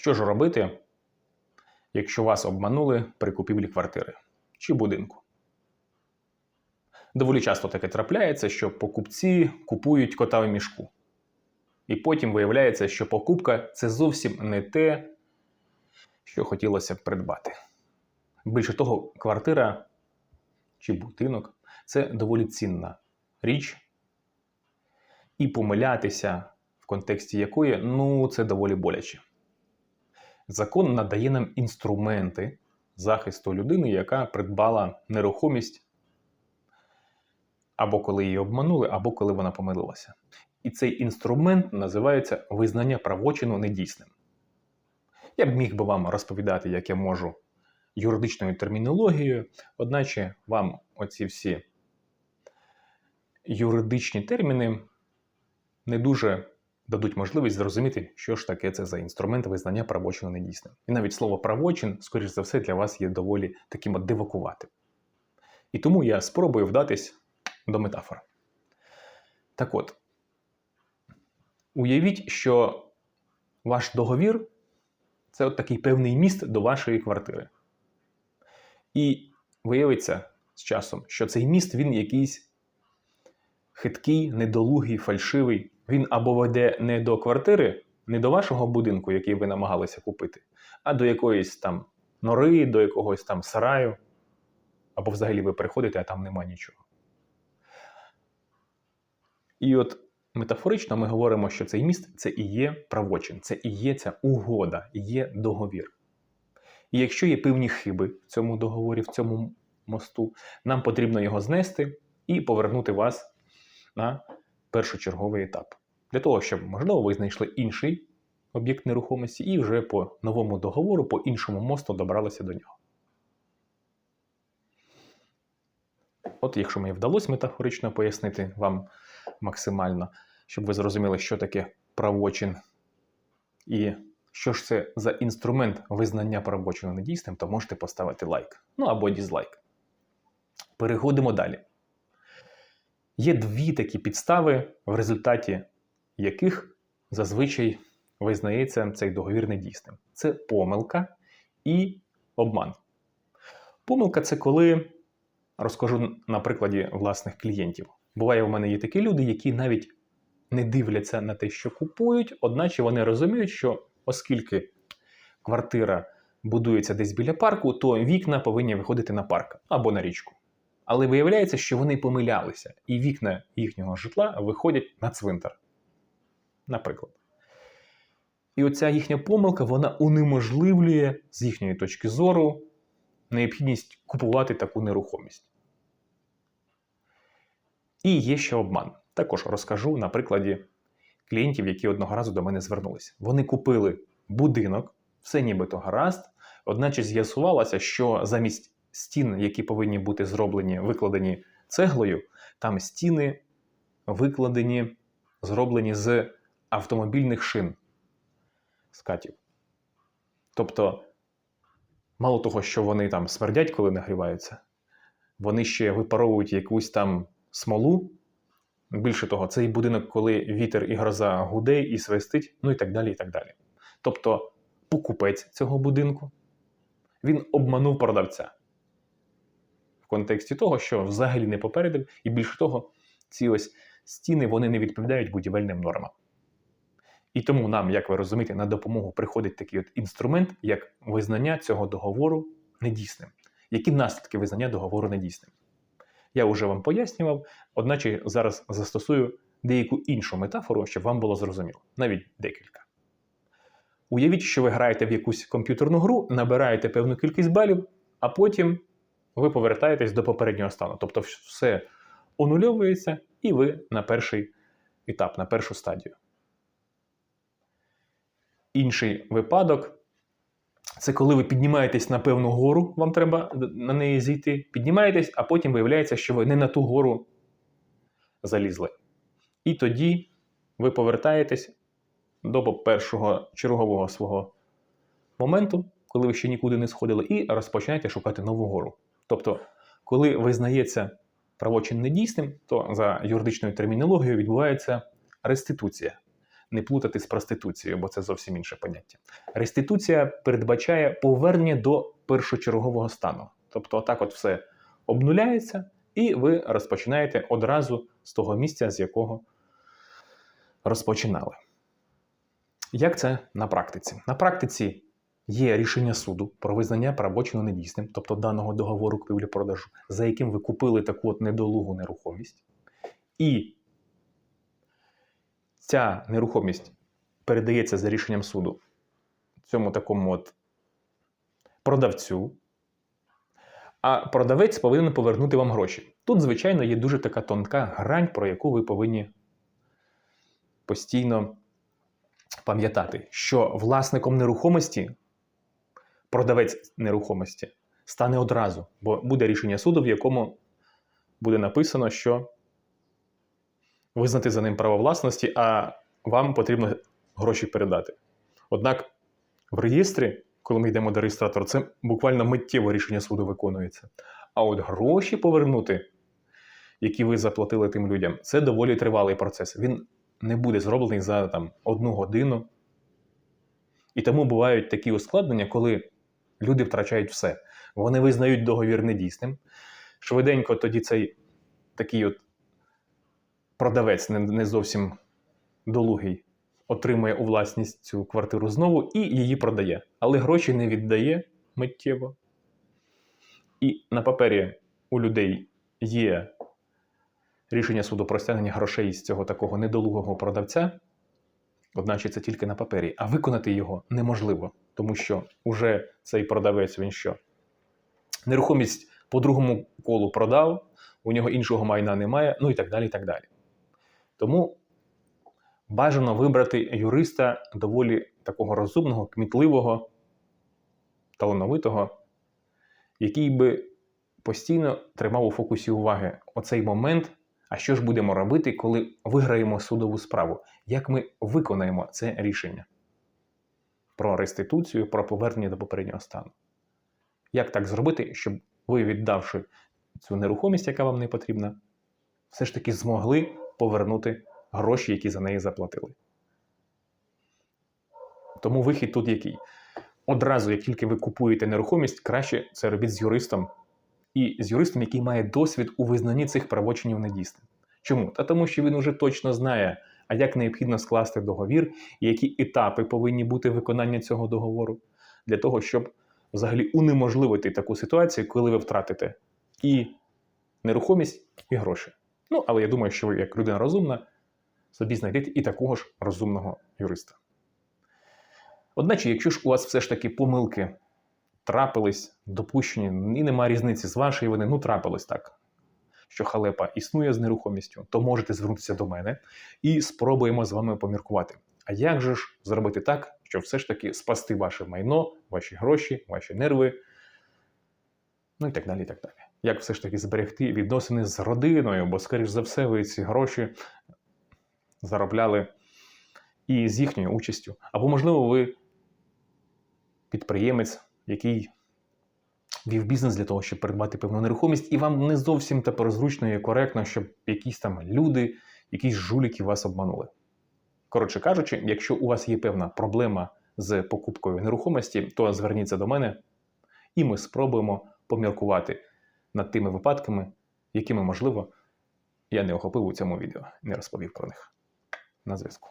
Що ж робити, якщо вас обманули при купівлі квартири чи будинку? Доволі часто таке трапляється, що покупці купують кота в мішку. І потім виявляється, що покупка це зовсім не те, що хотілося б придбати. Більше того, квартира чи будинок це доволі цінна річ, і помилятися, в контексті якої ну, це доволі боляче. Закон надає нам інструменти захисту людини, яка придбала нерухомість або коли її обманули, або коли вона помилилася. І цей інструмент називається визнання правочину недійсним. Я б міг би вам розповідати, як я можу юридичною термінологією, одначе вам оці всі юридичні терміни не дуже дадуть можливість зрозуміти, що ж таке це за інструмент визнання правочину недійсним. І навіть слово правочин, скоріш за все, для вас є доволі таким от дивакуватим. І тому я спробую вдатись до метафор. Так от, уявіть, що ваш договір це от такий певний міст до вашої квартири. І виявиться з часом, що цей міст він якийсь хиткий, недолугий, фальшивий. Він або веде не до квартири, не до вашого будинку, який ви намагалися купити, а до якоїсь там нори, до якогось там сараю. Або взагалі ви приходите, а там нема нічого. І от метафорично ми говоримо, що цей міст це і є правочин, це і є ця угода, є договір. І якщо є певні хиби в цьому договорі, в цьому мосту, нам потрібно його знести і повернути вас на першочерговий етап. Для того, щоб, можливо, ви знайшли інший об'єкт нерухомості і вже по новому договору, по іншому мосту добралися до нього. От, якщо мені вдалося метафорично пояснити вам максимально, щоб ви зрозуміли, що таке правочин і що ж це за інструмент визнання правочину недійсним, то можете поставити лайк. Ну або дізлайк. Переходимо далі. Є дві такі підстави, в результаті яких зазвичай визнається цей договір недійсним. Це помилка і обман. Помилка це коли розкажу на прикладі власних клієнтів. Буває, у мене є такі люди, які навіть не дивляться на те, що купують, одначе вони розуміють, що оскільки квартира будується десь біля парку, то вікна повинні виходити на парк або на річку. Але виявляється, що вони помилялися, і вікна їхнього житла виходять на цвинтар. Наприклад. І оця їхня помилка вона унеможливлює з їхньої точки зору необхідність купувати таку нерухомість. І є ще обман. Також розкажу на прикладі клієнтів, які одного разу до мене звернулися. Вони купили будинок, все нібито гаразд, одначе з'ясувалося, що замість стін, які повинні бути зроблені, викладені цеглою, там стіни викладені, зроблені з автомобільних шин скатів. Тобто, мало того, що вони там смердять, коли нагріваються, вони ще випаровують якусь там смолу. Більше того, цей будинок, коли вітер і гроза гуде і свистить, ну і так далі. і так далі. Тобто, покупець цього будинку він обманув продавця в контексті того, що взагалі не попередив, і більше того, ці ось стіни вони не відповідають будівельним нормам. І тому нам, як ви розумієте, на допомогу приходить такий от інструмент, як визнання цього договору недійсним. Які наслідки визнання договору недійсним? Я вже вам пояснював, одначе зараз застосую деяку іншу метафору, щоб вам було зрозуміло, навіть декілька. Уявіть, що ви граєте в якусь комп'ютерну гру, набираєте певну кількість балів, а потім ви повертаєтесь до попереднього стану. Тобто все онульовується, і ви на перший етап, на першу стадію. Інший випадок це коли ви піднімаєтесь на певну гору, вам треба на неї зійти, піднімаєтесь, а потім виявляється, що ви не на ту гору залізли. І тоді ви повертаєтесь до першого чергового свого моменту, коли ви ще нікуди не сходили, і розпочинаєте шукати нову гору. Тобто, коли визнається правочин недійсним, то за юридичною термінологією відбувається реституція. Не плутати з проституцією, бо це зовсім інше поняття. Реституція передбачає повернення до першочергового стану. Тобто, отак от все обнуляється, і ви розпочинаєте одразу з того місця, з якого розпочинали. Як це на практиці? На практиці є рішення суду про визнання правочину недійсним, тобто даного договору купівлі-продажу, за яким ви купили таку от недолугу нерухомість. І ця нерухомість передається за рішенням суду цьому такому от продавцю, а продавець повинен повернути вам гроші. Тут, звичайно, є дуже така тонка грань, про яку ви повинні постійно пам'ятати, що власником нерухомості, продавець нерухомості, стане одразу, бо буде рішення суду, в якому буде написано, що визнати за ним право власності, а вам потрібно гроші передати. Однак в реєстрі, коли ми йдемо до реєстратора, це буквально миттєво рішення суду виконується. А от гроші повернути, які ви заплатили тим людям, це доволі тривалий процес. Він не буде зроблений за там, одну годину. І тому бувають такі ускладнення, коли люди втрачають все. Вони визнають договір недійсним. Швиденько тоді цей такий от продавець не, зовсім долугий отримує у власність цю квартиру знову і її продає. Але гроші не віддає миттєво. І на папері у людей є рішення суду про стягнення грошей з цього такого недолугого продавця, одначе це тільки на папері, а виконати його неможливо, тому що уже цей продавець він що? Нерухомість по другому колу продав, у нього іншого майна немає, ну і так далі. і так далі. Тому бажано вибрати юриста доволі такого розумного, кмітливого, талановитого, який би постійно тримав у фокусі уваги оцей момент. А що ж будемо робити, коли виграємо судову справу? Як ми виконаємо це рішення про реституцію, про повернення до попереднього стану? Як так зробити, щоб ви, віддавши цю нерухомість, яка вам не потрібна, все ж таки змогли повернути гроші, які за неї заплатили? Тому вихід тут який? Одразу, як тільки ви купуєте нерухомість, краще це робіть з юристом, і з юристом, який має досвід у визнанні цих правочинів недійсним. Чому? Та тому, що він уже точно знає, а як необхідно скласти договір, і які етапи повинні бути виконання цього договору, для того, щоб взагалі унеможливити таку ситуацію, коли ви втратите і нерухомість, і гроші. Ну, але я думаю, що ви, як людина розумна, собі знайдете і такого ж розумного юриста. Одначе, якщо ж у вас все ж таки помилки трапились, допущені, і нема різниці з вашої вини, ну трапилось так, що халепа існує з нерухомістю, то можете звернутися до мене і спробуємо з вами поміркувати. А як же ж зробити так, щоб все ж таки спасти ваше майно, ваші гроші, ваші нерви, ну і так далі. і так далі. Як все ж таки зберегти відносини з родиною, бо, скоріш за все, ви ці гроші заробляли і з їхньою участю. Або, можливо, ви підприємець, який вів бізнес для того, щоб придбати певну нерухомість, і вам не зовсім тепер зручно і коректно, щоб якісь там люди, якісь жуліки вас обманули. Коротше кажучи, якщо у вас є певна проблема з покупкою нерухомості, то зверніться до мене, і ми спробуємо поміркувати над тими випадками, якими, можливо, я не охопив у цьому відео, не розповів про них. На зв'язку.